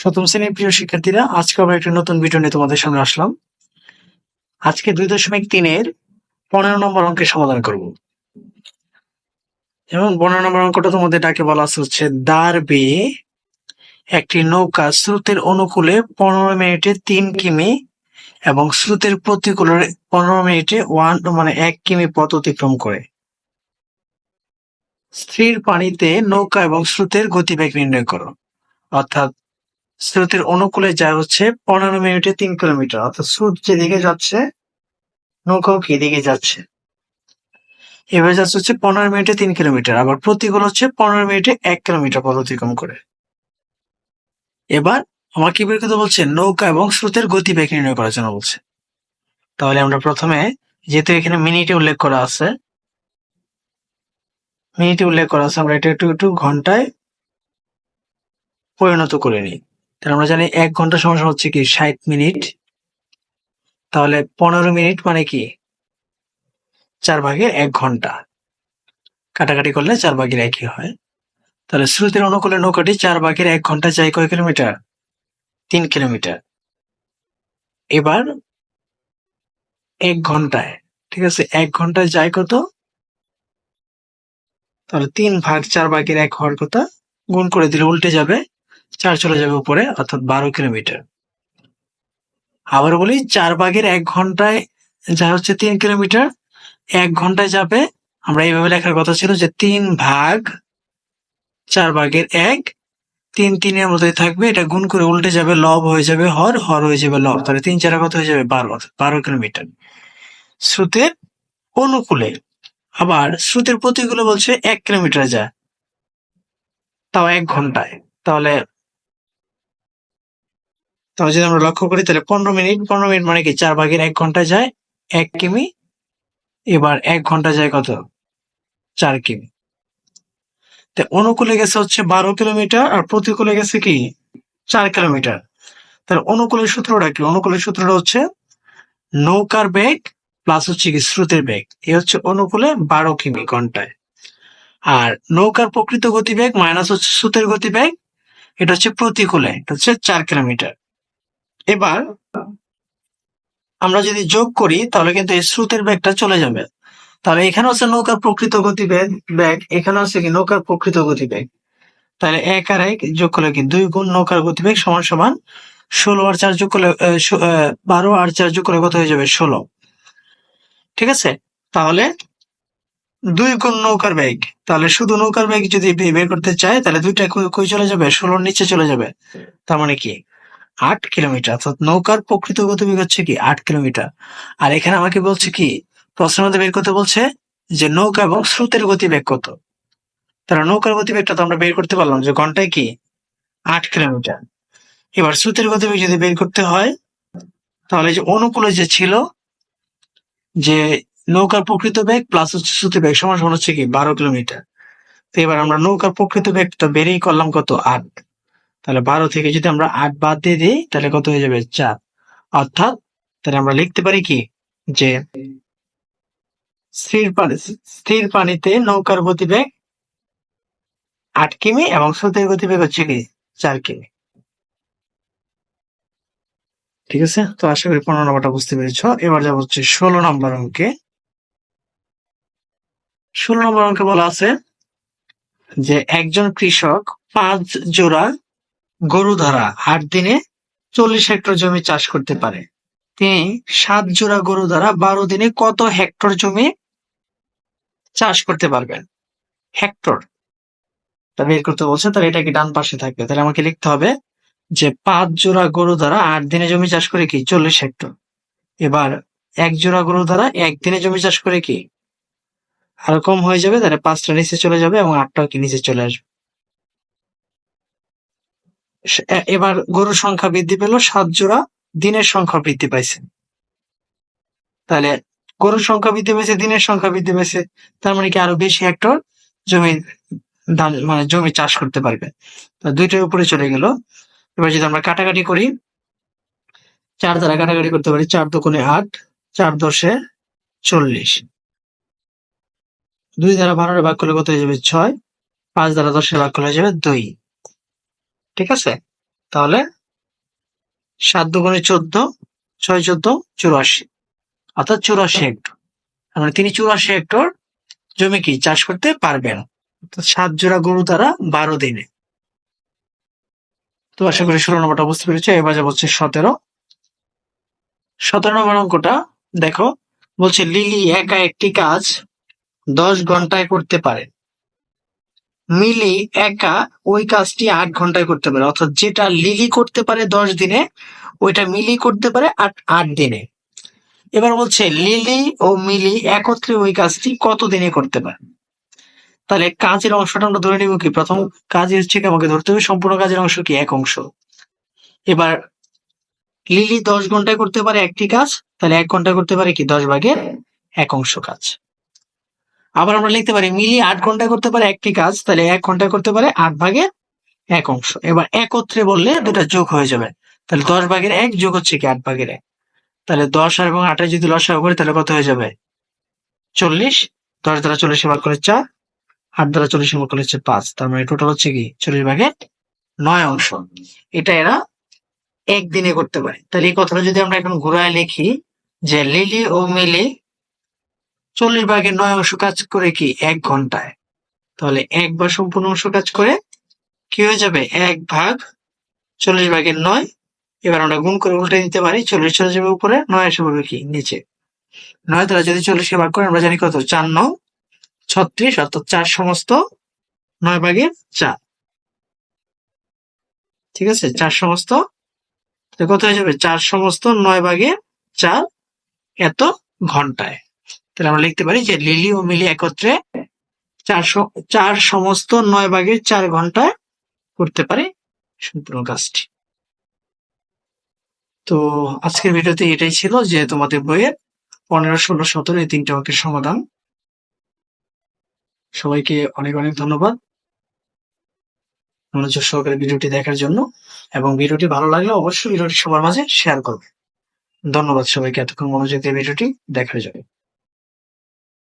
সপ্তম শ্রেণির প্রিয় শিক্ষার্থীরা, আজকে আমরা একটি নতুন ভিডিও নিয়ে তোমাদের সামনে আসলাম। আজকে দুই দশমিক তিনের পনেরো নম্বর অঙ্কের সমাধান করব। এবং পনেরো নম্বর অঙ্কটা তোমাদের ডাকে বলা আছে হচ্ছে দাঁড় বেয়ে একটি নৌকা স্রোতের অনুকূলে পনেরো মিনিটে তিন কিমি এবং স্রোতের প্রতিকূলে পনেরো মিনিটে ওয়ান মানে এক কিমি পথ অতিক্রম করে। স্থির পানিতে নৌকা এবং স্রোতের গতিবেগ নির্ণয় করো। অর্থাৎ স্রোতের অনুকূলে যায় হচ্ছে পনেরো মিনিটে তিন কিলোমিটার। অর্থাৎ স্রোত যেদিকে যাচ্ছে, নৌকাও কি এদিকে যাচ্ছে? এবার যাচ্ছে হচ্ছে পনেরো মিনিটে তিন কিলোমিটার, আবার প্রতিকূল হচ্ছে পনেরো মিনিটে এক কিলোমিটার পথ অতিক্রম করে। এবার আমার কি বের করতে বলছে? নৌকা এবং স্রোতের গতিবেগ নির্ণয় করার জন্য বলছে। তাহলে আমরা প্রথমে, যেহেতু এখানে মিনিটে উল্লেখ করা আছে, মিনিটে উল্লেখ করা আছে, আমরা এটা একটু একটু ঘন্টায় পরিণত করে নিই। তাহলে আমরা জানি এক ঘণ্টা সময় সমান হচ্ছে কি ষাট মিনিট। তাহলে পনেরো মিনিট মানে কি? চার ভাগের এক ঘণ্টা। কাটাকাটি করলে চার ভাগের একই হয়। তাহলে স্রোতের অনুকূলে নৌকাটি চার ভাগের এক ঘণ্টা যায় কয় কিলোমিটার? তিন কিলোমিটার। এবার এক ঘন্টায়, ঠিক আছে? এক ঘন্টায় যায় কত? তাহলে তিন ভাগ চার ভাগের এক হওয়ার কথা গুণ করে দিলে উল্টে যাবে চার চলে যাবে উপরে, অর্থাৎ বারো কিলোমিটার। আবার বলি, চার ভাগের এক ঘন্টায় যা হচ্ছে তিন কিলোমিটার, এক ঘন্টায় যাবে, আমরা এইভাবে লেখার কথা ছিল যে তিন ভাগ চার ভাগের এক, তিন তিনের মতোই থাকবে, এটা গুণ করে উল্টে যাবে, লব হয়ে যাবে হর হর হয়ে যাবে লব, তাহলে তিন চার কত হয়ে যাবে বারো বারো কিলোমিটার। স্রোতের অনুকূলে, আবার স্রোতের প্রতিকূলে বলছে এক কিলোমিটার যা, তাও এক ঘন্টায়, তাহলে তাহলে যদি আমরা লক্ষ্য করি, তাহলে পনেরো মিনিট পনেরো মিনিট মানে কি? চার ভাগের এক ঘণ্টা যায় এক কিমি। এবার এক ঘণ্টা যায় কত? চার কিমি। অনুকূলে গেছে হচ্ছে বারো কিলোমিটার আর প্রতিকূলে গেছে কি? চার কিলোমিটার। তাহলে অনুকূলের সূত্রটা কি? অনুকূলের সূত্রটা হচ্ছে নৌকার বেগ প্লাস হচ্ছে কি স্রোতের বেগ। এ হচ্ছে অনুকূলে বারো কিমি ঘন্টায়। আর নৌকার প্রকৃত গতিবেগ মাইনাস হচ্ছে স্রোতের গতিবেগ। এটা হচ্ছে প্রতিকূলে, এটা হচ্ছে চার কিলোমিটার। এবার আমরা যদি যোগ করি, তাহলে কিন্তু এই স্রোতের বেগটা চলে যাবে। তাহলে এখানে হচ্ছে নৌকার প্রকৃত গতিবেগ ব্যাগ এখানে হচ্ছে কি নৌকার প্রকৃত গতিবেগ। তাহলে এক আর এক যোগ করলে কি দুই গুণ নৌকার গতিবেগ সমান সমান ষোলো আর চার যোগ করলে বারো আর চার যোগ করলে কত হয়ে যাবে? ষোলো। ঠিক আছে? তাহলে দুই গুণ নৌকার বেগ। তাহলে শুধু নৌকার বেগ যদি বের করতে চায়, তাহলে দুইটা কই চলে যাবে? ষোলোর নিচে চলে যাবে। তার মানে কি? আট কিলোমিটার, অর্থাৎ নৌকার প্রকৃত গতিবেগ হচ্ছে কি? আট কিলোমিটার। আর এখানে আমাকে বলছে কি? প্রশ্নের মধ্যে বের করতে বলছে যে নৌকা এবং স্রোতের গতিবেগ কত? তাহলে নৌকার গতিবেগটা তো আমরা বের করতে পারলাম যে ঘন্টায় কি? আট কিলোমিটার। এবার স্রোতের গতিবেগ যদি বের করতে হয়, তাহলে যে অনুকূলে যে ছিল, যে নৌকার প্রকৃত বেগ প্লাস হচ্ছে স্রোতের বেগ সমান সমান হচ্ছে কি? বারো কিলোমিটার। তো এবার আমরা নৌকার প্রকৃত বেগটা বেরেই করলাম কত? আট। তাহলে বারো থেকে যদি আমরা আট বাদ দিয়ে দিই, তাহলে কত হয়ে যাবে চার। অর্থাৎ, তাহলে আমরা লিখতে পারি কি? যে স্থির পানি, স্থির পানিতে নৌকার গতিবেগ আট কিমি এবং স্রোতের গতিবেগ হচ্ছে কি? চার কিমি। ঠিক আছে? তো আশা করি পনেরো নম্বরটা বুঝতে পেরেছ। এবার যাব হচ্ছে ষোলো নম্বর অঙ্কে। ষোলো নম্বর অঙ্কে বলা আছে যে একজন কৃষক পাঁচ জোড়া গরু দ্বারা আট দিনে চল্লিশ হেক্টর জমি চাষ করতে পারে। তিনি সাত জোড়া গরু দ্বারা বারো দিনে কত হেক্টর জমি চাষ করতে পারবেন? হেক্টর। তা বের করতে বলছে, তাহলে এটা কি ডান পাশে থাকবে? তাহলে আমাকে লিখতে হবে যে পাঁচ জোড়া গরু দ্বারা আট দিনে জমি চাষ করে কি? চল্লিশ হেক্টর। এবার এক জোড়া গরু দ্বারা একদিনে জমি চাষ করে কি? আর কম হয়ে যাবে, তাহলে পাঁচটা নিচে চলে যাবে এবং আটটাও কি নিচে চলে আসবে। এবার গরুর সংখ্যা বৃদ্ধি পেল, সাত জোড়া, দিনের সংখ্যা বৃদ্ধি পাইছে। তাহলে গরুর সংখ্যা বৃদ্ধি পেয়েছে দিনের সংখ্যা বৃদ্ধি পেয়েছে তার মানে কি আরও বেশি হেক্টর জমি মানে জমি চাষ করতে পারবে। দুইটার উপরে চলে গেল। এবার যদি আমরা কাটাকাটি করি, চার দ্বারা কাটাকাটি করতে পারি, চার দোকানে আট, চার দশে চল্লিশ। দুই দ্বারা বারোর ভাগ করলে কত হয়ে যাবে? ছয়। পাঁচ দ্বারা দশের ভাগ করলে হয়ে যাবে দুই। ঠিক আছে? তাহলে সাত দুগুণে চোদ্দ, ছয় চোদ্দ, চুরাশি। অর্থাৎ চুরাশি হেক্টর। মানে তিনি চুরাশি হেক্টর জমি কি? চাষ করতে পারবেন। সাত জোড়া গরু তারা বারো দিনে। তো আশা করি ষোলো নম্বরটা বুঝতে পেরেছ। এবার যা বলছে সতেরো। সতেরো নম্বর অঙ্কটা দেখো। বলছে, লিলি একা একটি কাজ দশ ঘন্টায় করতে পারে। মিলি একা ওই কাজটি আট ঘন্টায় করতে পারে। অর্থাৎ যেটা লিলি করতে পারে দশ দিনে, ওইটা মিলি করতে পারে আট আট দিনে। এবার বলছে, লিলি ও মিলি একত্রে ওই কাজটি কত দিনে করতে পারে? তাহলে কাজের অংশটা আমরা ধরে নিব কি? প্রথম কাজ হচ্ছে কি, আমাকে ধরতে হবে সম্পূর্ণ কাজের অংশ কি? এক অংশ। এবার লিলি দশ ঘন্টায় করতে পারে একটি কাজ, তাহলে এক ঘন্টায় করতে পারে কি? দশ ভাগের এক অংশ কাজ। আবার আমরা লিখতে পারি মিলি আট ঘন্টায় করতে পারে একটি কাজ, তাহলে এক ঘন্টায় করতে পারে আট ভাগের এক অংশ। এবার একত্রে বললে দুটা যোগ হয়ে যাবে। তাহলে দশ ভাগের এক যোগ হচ্ছে কি আট ভাগের এক? তাহলে দশ আর এবং আটের যদি লসাগু করি তাহলে কত হয়ে যাবে? চল্লিশ। দশ দ্বারা চল্লিশ ভাগ করে চার, আট দ্বারা চল্লিশ ভাগ করে হচ্ছে পাঁচ। তার মানে টোটাল হচ্ছে কি? চল্লিশ ভাগের নয় অংশ। এটা এরা একদিনে করতে পারে। তাহলে এই কথাটা যদি আমরা এখন ঘুরায় লিখি যে লিলি ও মিলি চল্লিশ ভাগের নয় অংশ কাজ করে কি? এক ঘন্টায়। তাহলে এক বা সম্পূর্ণ অংশ কাজ করে কি হয়ে যাবে? এক ভাগ চল্লিশ ভাগের নয়। এবার আমরা গুণ করে উল্টে দিতে পারি। চল্লিশ চলে যাবে উপরে, নয় এসে পড়বে কি? নিচে। নয় দ্বারা যদি চল্লিশকে ভাগ করে, আমরা জানি কত? চার নয় ছত্রিশ, অর্থাৎ চার সমস্ত নয় ভাগের চার। ঠিক আছে? চার সমস্ত কত হয়ে যাবে? চার সমস্ত নয় ভাগের চার এত ঘন্টায়। তাহলে আমরা লিখতে পারি যে লিলি ও মিলি একত্রে চারশো চার সমস্ত নয় ভাগে চার ঘন্টায় করতে পারে সম্পূর্ণ কাজটি। তো আজকের ভিডিওতে এটাই ছিল যে তোমাদের বইয়ের পনেরো, ষোলো, সতেরো এই তিনটে অঙ্কের সমাধান। সবাইকে অনেক অনেক ধন্যবাদ মনোযোগ সহকারে ভিডিওটি দেখার জন্য এবং ভিডিওটি ভালো লাগলে অবশ্যই ভিডিওটি সবার মাঝে শেয়ার করবে। ধন্যবাদ সবাইকে, এতক্ষণ মনোযোগ দিয়ে ভিডিওটি দেখার জন্য।